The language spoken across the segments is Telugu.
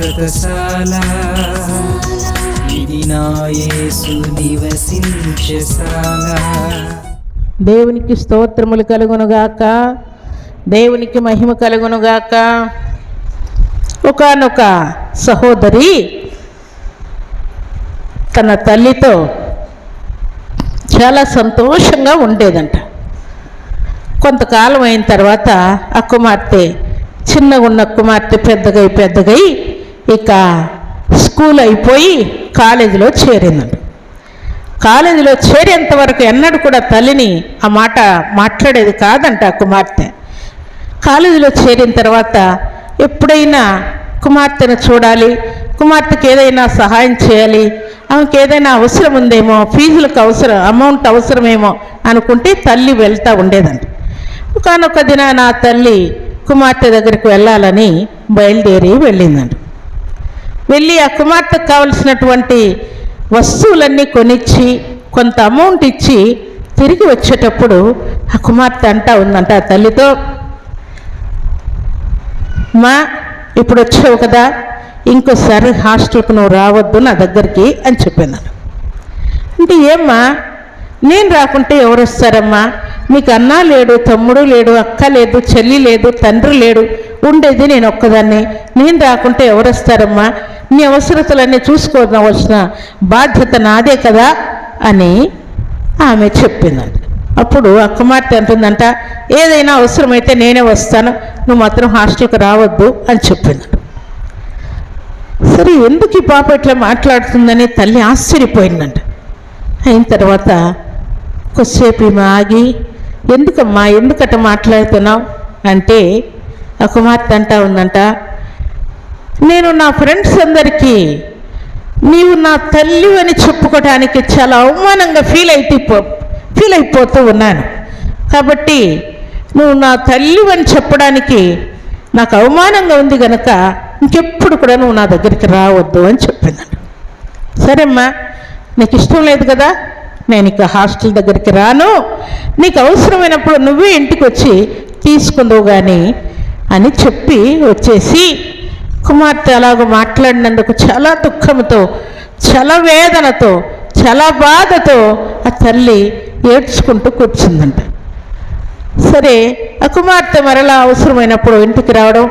శాశ్వతశాల ఇది నా యేసు నివసించశాల దేవునికి స్తోత్రములు కలుగునుగాక. దేవునికి మహిమ కలుగునుగాక. ఒకనొక సహోదరి తన తల్లితో చాలా సంతోషంగా ఉండేదంట. కొంతకాలం అయిన తర్వాత ఆ కుమార్తె చిన్నగా ఉన్న కుమార్తె పెద్దగై పెద్దగై ఇక స్కూల్ అయిపోయి కాలేజీలో చేరిందండి కాలేజీలో చేరేంత వరకు ఎన్నడూ కూడా తల్లిని ఆ మాట మాట్లాడేది కాదంట కుమార్తె. కాలేజీలో చేరిన తర్వాత ఎప్పుడైనా కుమార్తెను చూడాలి కుమార్తెకి ఏదైనా సహాయం చేయాలి ఆమెకి ఏదైనా అవసరం ఉందేమో ఫీజులకు అవసరం అమౌంట్ అవసరమేమో అనుకుంటే తల్లి వెళ్తూ ఉండేదండి ఒకనొక దిన నా తల్లి కుమార్తె దగ్గరికి వెళ్ళాలని బయలుదేరి వెళ్ళిందండి వెళ్ళి ఆ కుమార్తెకు కావలసినటువంటి వస్తువులన్నీ కొనిచ్చి కొంత అమౌంట్ ఇచ్చి తిరిగి వచ్చేటప్పుడు ఆ కుమార్తె అంటా ఉందంట ఆ తల్లితో మా ఇప్పుడు వచ్చావు కదా ఇంకోసారి హాస్టల్కి నువ్వు రావద్దు నా దగ్గరికి అని చెప్పాను అంటే ఏమ్మా నేను రాకుంటే ఎవరు వస్తారమ్మా? మీకు అన్న లేడు తమ్ముడు లేడు అక్క లేదు చెల్లి లేదు తండ్రి లేడు ఉండేది నేను ఒక్కదాన్ని. నేను రాకుంటే ఎవరు వస్తారమ్మా? నీ అవసరతలన్నీ చూసుకోవలసిన బాధ్యత నాదే కదా అని ఆమె చెప్పిందంట. అప్పుడు అక్క కుమార్తె అంటుందంట ఏదైనా అవసరమైతే నేనే వస్తాను. నువ్వు మాత్రం హాస్టల్కి రావద్దు అని చెప్పిందంట. సరే ఎందుకు ఈ పాప ఇట్లా మాట్లాడుతుందని తల్లి ఆశ్చర్యపోయిందంట. అయిన తర్వాత కొద్దిసేపు ఈమె ఆగి ఎందుకమ్మా? ఎందుకట మాట్లాడుతున్నావు? అంటే ఆ కుమార్తె అంటా ఉందంట నేను నా ఫ్రెండ్స్ అందరికీ నీవు నా తల్లి అని చెప్పుకోవడానికి చాలా అవమానంగా ఫీల్ అయిపో ఫీల్ అయిపోతూ ఉన్నాను. కాబట్టి నువ్వు నా తల్లి అని చెప్పడానికి నాకు అవమానంగా ఉంది గనక ఇంకెప్పుడు కూడా నువ్వు నా దగ్గరికి రావద్దు అని చెప్పిందంట సరేమ్మా నీకు ఇష్టం లేదు కదా? నేను ఇక హాస్టల్ దగ్గరికి రాను. నీకు అవసరమైనప్పుడు నువ్వే ఇంటికి వచ్చి తీసుకుందువు కానీ అని చెప్పి వచ్చేసి కుమార్తె అలాగ మాట్లాడినందుకు చాలా దుఃఖంతో చాలా వేదనతో చాలా బాధతో ఆ తల్లి ఏడ్చుకుంటూ కూర్చుందంట. సరే ఆ కుమార్తె మరలా అవసరమైనప్పుడు ఇంటికి రావడం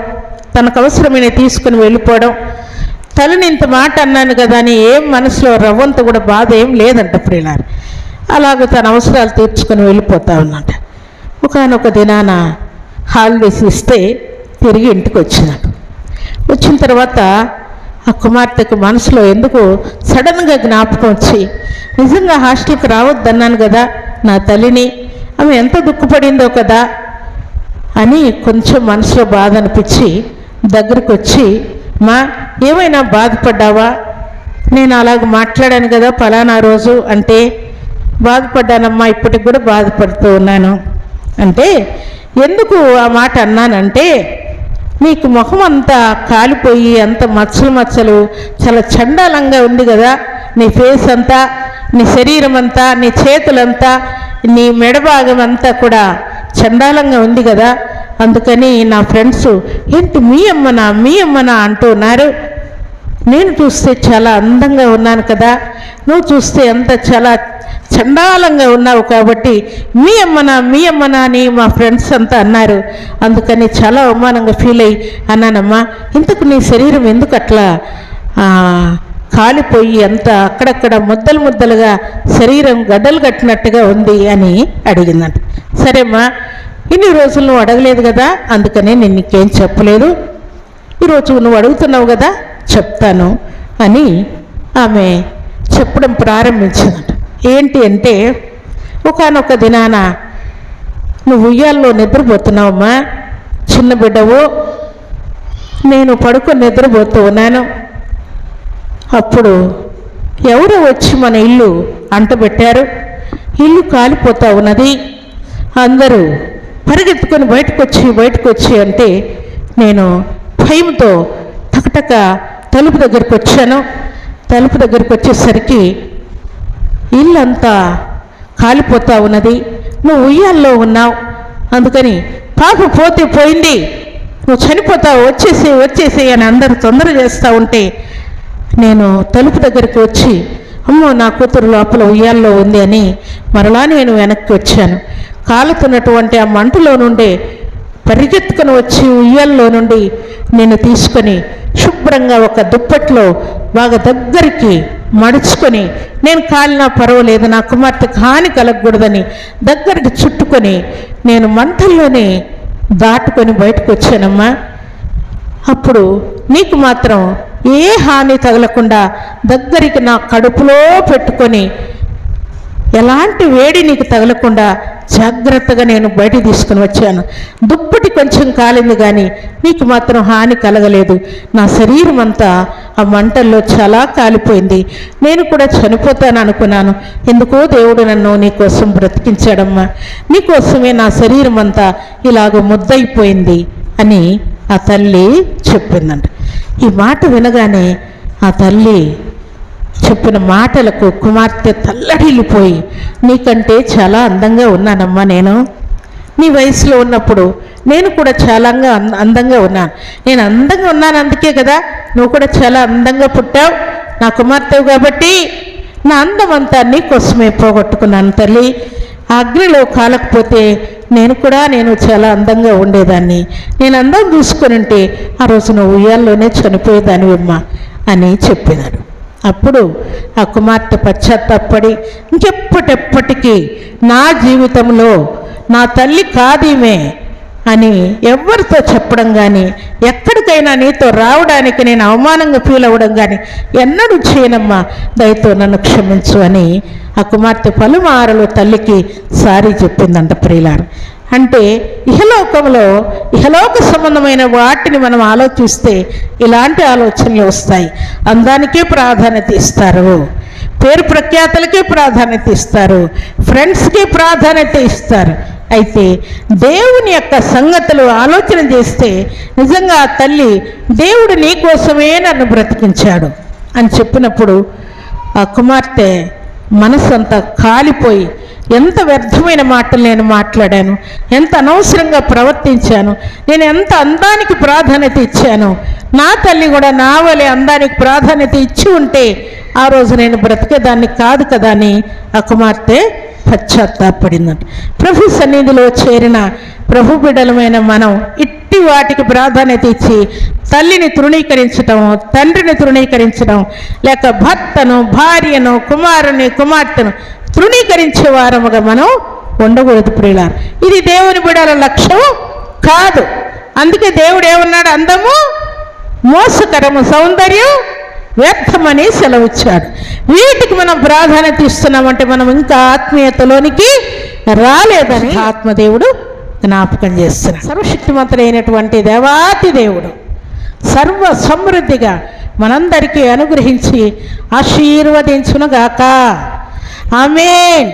తనకు అవసరమైన తీసుకుని వెళ్ళిపోవడం తల్లిని ఇంత మాట అన్నాను కదా అని ఏం మనసులో రవ్వంత కూడా బాధ ఏం లేదంట ప్రియులారి. అలాగ తన అవసరాలు తీర్చుకొని వెళ్ళిపోతా ఉన్నట ఒకనొక దినాన హాలిడేస్ ఇస్తే తిరిగి ఇంటికి వచ్చినాడు వచ్చిన తర్వాత ఆ కుమార్తెకు మనసులో ఎందుకు సడన్గా జ్ఞాపకం వచ్చి నిజంగా హాస్టల్కి రావద్దన్నాను కదా నా తల్లిని ఆమె ఎంత దుఃఖపడిందో కదా అని కొంచెం మనసులో బాధ అనిపించి దగ్గరకు వచ్చి మా ఏమైనా బాధపడ్డావా? నేను అలాగ మాట్లాడాను కదా ఫలానా రోజు అంటే బాధపడ్డానమ్మా ఇప్పటికి కూడా బాధపడుతూ ఉన్నాను. అంటే ఎందుకు ఆ మాట అన్నానంటే నీకు ముఖం అంతా కాలిపోయి అంత మచ్చలు మచ్చలు చాలా చండాలంగా ఉంది కదా నీ ఫేస్ అంతా నీ శరీరం అంతా నీ చేతులంతా నీ మెడభాగం అంతా కూడా చండాలంగా ఉంది కదా. అందుకని నా ఫ్రెండ్స్ ఏంటి మీ అమ్మనా మీ అమ్మనా? అంటూ ఉన్నారు. నేను చూస్తే చాలా అందంగా ఉన్నాను కదా. నువ్వు చూస్తే అంత చాలా చండాలంగా ఉన్నావు కాబట్టి మీ అమ్మనా మీ అమ్మనా అని మా ఫ్రెండ్స్ అంతా అన్నారు. అందుకని చాలా అవమానంగా ఫీల్ అయ్యి అన్నానమ్మా ఇంతకు నీ శరీరం ఎందుకు అట్లా కాలిపోయి అంత అక్కడక్కడ ముద్దలు ముద్దలుగా శరీరం గడ్డలు కట్టినట్టుగా ఉంది అని అడిగిందంట. సరేమ్మా ఇన్ని రోజులు నువ్వు అడగలేదు కదా అందుకని నేను నీకేం చెప్పలేదు. ఈరోజు నువ్వు అడుగుతున్నావు కదా చెప్తాను అని ఆమె చెప్పడం ప్రారంభించిందట. ఏంటి అంటే ఒకనొక దినాన నువ్వు ఉయ్యాల్లో నిద్రపోతున్నావమ్మా. చిన్న బిడ్డవు నేను పడుకొని నిద్రపోతూ ఉన్నాను. అప్పుడు ఎవరో వచ్చి మన ఇల్లు అంటబెట్టారు. ఇల్లు కాలిపోతా ఉన్నది. అందరూ పరిగెత్తుకొని బయటకు వచ్చి బయటకు వచ్చి అంటే నేను భయంతో టకటక తలుపు దగ్గరికి వచ్చాను తలుపు దగ్గరికి వచ్చేసరికి ఇల్లంతా కాలిపోతా ఉన్నది. నువ్వు ఉయ్యాల్లో ఉన్నావు. అందుకని పాప పోతే పోయింది. నువ్వు చనిపోతావు వచ్చేసి వచ్చేసి అని అందరు తొందర చేస్తూ ఉంటే నేను తలుపు దగ్గరికి వచ్చి అమ్మో నా కూతురు లోపల ఉయ్యాల్లో ఉంది అని మరలా నేను వెనక్కి వచ్చాను. కాలుతున్నటువంటి ఆ మంటలో నుండి పరిగెత్తుకుని వచ్చి ఉయ్యాల్లో నుండి నేను తీసుకొని శుభ్రంగా ఒక దుప్పట్లో బాగా దగ్గరికి మడుచుకొని నేను కాలినా పర్వాలేదు నా కుమార్తెకు హాని కలగకూడదని దగ్గరికి చుట్టుకొని నేను మంటల్లోనే దాటుకొని బయటకు వచ్చానమ్మా అప్పుడు నీకు మాత్రం ఏ హాని తగలకుండా దగ్గరికి నా కడుపులో పెట్టుకొని ఎలాంటి వేడి నీకు తగలకుండా జాగ్రత్తగా నేను బయట తీసుకుని వచ్చాను. దుప్పటి కొంచెం కాలింది కానీ నీకు మాత్రం హాని కలగలేదు. నా శరీరం అంతా ఆ మంటల్లో చాలా కాలిపోయింది. నేను కూడా చనిపోతాను అనుకున్నాను. ఎందుకో దేవుడు నన్ను నీకోసం బ్రతికించాడమ్మా. నీకోసమే నా శరీరం అంతా ఇలాగ ముద్దయిపోయింది అని ఆ తల్లి చెప్పిందంట. ఈ మాట వినగానే ఆ తల్లి చెప్పిన మాటలకు కుమార్తె తల్లడిల్లిపోయి నీకంటే చాలా అందంగా ఉన్నానమ్మా నేను. నీ వయసులో ఉన్నప్పుడు నేను కూడా చాలా అంద- అందంగా ఉన్నాను. నేను అందంగా ఉన్నాను అందుకే కదా నువ్వు కూడా చాలా అందంగా పుట్టావు. నా కుమార్తెవు కాబట్టి నా అందం అంతా నీకోసమే పోగొట్టుకున్నాను తల్లి. అగ్నిలో కాలకపోతే నేను కూడా నేను చాలా అందంగా ఉండేదాన్ని. నేను అందం చూసుకుని ఉంటే ఆ రోజు నువ్వు ఉయ్యాల్లోనే చనిపోయేదానివమ్మా అని చెప్పినాడు అప్పుడు ఆ కుమార్తె పశ్చాత్తాపడి ఇంకెప్పటెప్పటికీ నా జీవితంలో నా తల్లి కాదీమే అని ఎవరితో చెప్పడం కానీ ఎక్కడికైనా నీతో రావడానికి నేను అవమానంగా ఫీల్ అవ్వడం కానీ ఎన్నడూ చేయనమ్మా దయతో నన్ను క్షమించు అని ఆ కుమార్తె పలుమారలు తల్లికి సారీ చెప్పిందంట ప్రియులారు. అంటే ఇహలోకంలో ఇహలోక సంబంధమైన వాటిని మనం ఆలోచిస్తే ఇలాంటి ఆలోచనలు వస్తాయి. అందానికే ప్రాధాన్యత ఇస్తారు. పేరు ప్రఖ్యాతలకే ప్రాధాన్యత ఇస్తారు. ఫ్రెండ్స్కి ప్రాధాన్యత ఇస్తారు. అయితే దేవుని యొక్క సంగతులు ఆలోచన చేస్తే నిజంగా ఆ తల్లి దేవుడు నీ కోసమే నన్ను బ్రతికించాడు అని చెప్పినప్పుడు ఆ కుమార్తె మనసు అంతా కాలిపోయి ఎంత వ్యర్థమైన మాటలు నేను మాట్లాడాను ఎంత అనవసరంగా ప్రవర్తించాను నేను ఎంత అందానికి ప్రాధాన్యత ఇచ్చాను నా తల్లి కూడా నా వలె అందానికి ప్రాధాన్యత ఇచ్చి ఉంటే ఆ రోజు నేను బ్రతికేదాన్ని కాదు కదా అని ఆ కుమార్తె పశ్చాత్తాపడిందంట. ప్రభు సన్నిధిలో చేరిన ప్రభు బిడ్డలమైన మనం ఎట్టి వాటికి ప్రాధాన్యత ఇచ్చి తల్లిని తృణీకరించడం తండ్రిని తృణీకరించడం లేక భర్తను భార్యను కుమారుని కుమార్తెను తృణీకరించే వారముగా మనం ఉండకూడదు ప్రియుల ఇది దేవుని బిడాల లక్ష్యం కాదు. అందుకే దేవుడు ఏమన్నాడు? అందము మోసకరము సౌందర్యం వ్యర్థమని సెలవిచ్చాడు. వీటికి మనం ప్రాధాన్యత ఇస్తున్నామంటే మనం ఇంకా ఆత్మీయతలోనికి రాలేదని ఆత్మదేవుడు జ్ఞాపకం చేస్తున్నాడు. సర్వశక్తిమంతుడైనటువంటి దేవాతి దేవుడు సర్వ సమృద్ధిగా మనందరికీ అనుగ్రహించి ఆశీర్వదించునుగాక. ఆమెన్.